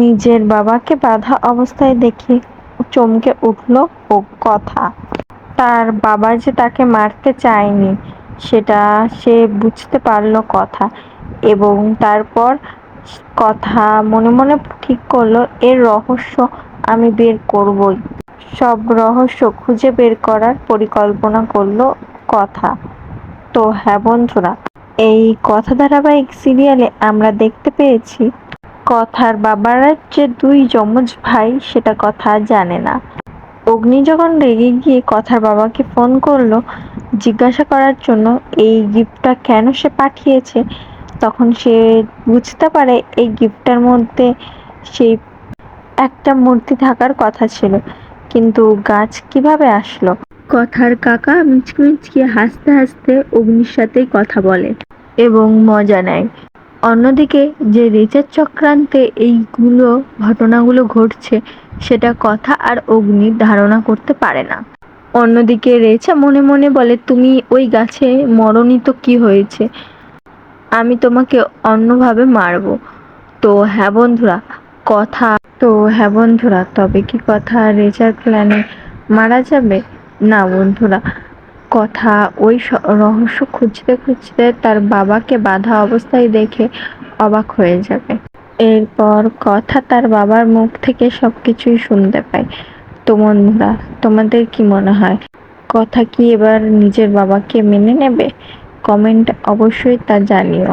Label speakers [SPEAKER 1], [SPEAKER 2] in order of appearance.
[SPEAKER 1] নিজের বাবাকে বাধা অবস্থায় দেখে চমকে উঠল ও কথা। তার বাবা যে তাকে মারতে চায়নি, সেটা সে বুঝতে পারল কথা এবং তারপর কথা মনে মনে ঠিক করল, এর রহস্য আমি বের করবই। সব রহস্য খুঁজে বের করার পরিকল্পনা করল কথা। তো হ্যাঁ বন্ধুরা, এই কথা ধারাবাহিক সিরিয়ালে আমরা দেখতে পেয়েছি কথার বাবারা যে দুই যমজ ভাই, সেটা কথা জানে না। অগ্নি যখন রেগে গিয়ে কথার বাবাকে ফোন করল, জিজ্ঞাসা করার জন্য এই গিফটটা কেন সে পাঠিয়েছে, তখন সে বুঝতে পারে এই গিফটটার মধ্যে সেই একটা মূর্তি থাকার কথা ছিল। কিন্তু গাছ কীভাবে আসলো? কথার কাকা মিচকি মিচকি হাসতে হাসতে অগ্নির সাথেই কথা বলে এবং মজা নেয়। অন্যদিকে যে রিচার্জ চক্রান্তে এইগুলো ঘটনাগুলো ঘটছে, সেটা কথা আর অগ্নি ধারণা করতে পারে না। অন্যদিকে রেচা মনে মনে বলে, তুমি ওই গাছে মরণই তো কি হয়েছে? আমি তোমাকে অন্যভাবে মারবো। তো হ্যাঁ বন্ধুরা, কথা তো হ্যাঁ বন্ধুরা, তবে কি কথা রেচার প্ল্যানে মারা যাবে? না বন্ধুরা কথা, ওই রহস্য খুঁজতে খুঁজতে তার বাবাকে বাধা অবস্থায় দেখে অবাক হয়ে যাবে। এরপর কথা তার বাবার মুখ থেকে সব কিছুই শুনতে পায়। তো বন্ধুরা তোমাদের কি মনে হয়, কথা কি এবার নিজের বাবাকে মেনে নেবে? কমেন্ট অবশ্যই তা জানিও।